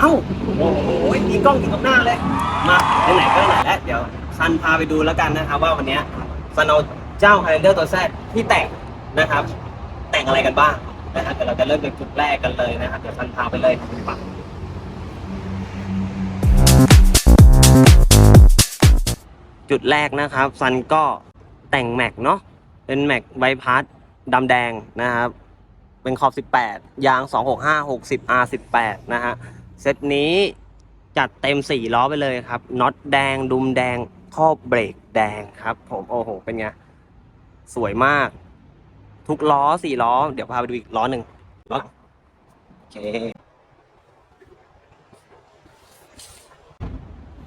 เอ้าโอ้โหมีกล้องอยู่ตรงหน้าเลย มาไหนก็ไหนแล้วเดี๋ยวซันพาไปดูแล้วกันนะครับว่าวันนี้ซันเอาเจ้าไฮเดอร์ตัวแซดที่แต่งนะครับ แต่งอะไรกันบ้างนะครับเดี๋ยวเราจะเริ่มจากจุดแรกกันเลยนะครับเดี๋ยวซันพาไปเลยไปจุดแรกนะครับซันก็แต่งแม็กเนาะเป็นแม็กไวพาร์สดำแดงนะครับ เป็นขอบ 18 ยาง 265 60 R18 นะฮะ เซตนี้จัดเต็ม4ล้อไปเลยครับน็อตแดงดุมแดงท่อเบรกแดงครับ ผมโอ้โหเป็นไงสวยมาก ทุกล้อ4ล้อ เดี๋ยวพาไปดูอีกล้อหนึ่งล้อหลังโอเค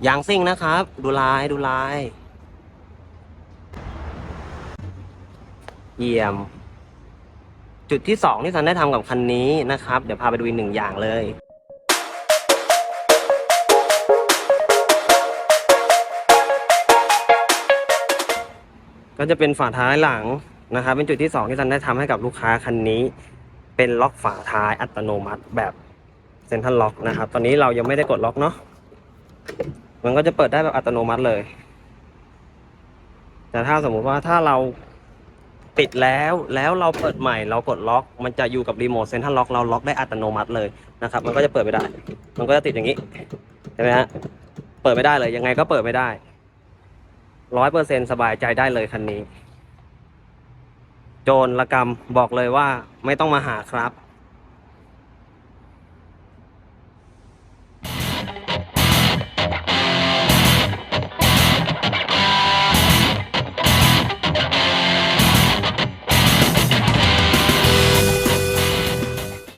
ยางซิ่งนะครับ ดูลายดูลาย เยี่ยม จุดที่สองที่ซันได้ทำกับคันนี้นะครับ เดี๋ยวพาไปดูอีกหนึ่งอย่างเลย ก็จะเป็นฝาท้ายหลังนะครับ เป็นจุดที่สองที่ซันได้ทำให้กับลูกค้าคันนี้ เป็นล็อกฝาท้ายอัตโนมัติแบบเซ็นทรัลล็อกนะครับ ตอนนี้เรายังไม่ได้กดล็อกเนาะมันก็จะเปิดได้แบบอัตโนมัติเลย แต่ถ้าสมมุติว่าถ้าเราปิดแล้วแล้วเราเปิดใหม่เรากดล็อก มันจะอยู่กับรีโมทเซ็นทรัลล็อกเราล็อกได้อัตโนมัติเลยนะครับ มันก็จะเปิดไม่ได้ มันก็จะติดอย่างนี้เห็นไหมฮะเปิดไม่ได้เลยยังไงก็เปิดไม่ได้ ร้อยเปอร์เซ็นสบายใจได้เลยคันนี้ โจรละกรรมบอกเลยว่าไม่ต้องมาหาครับ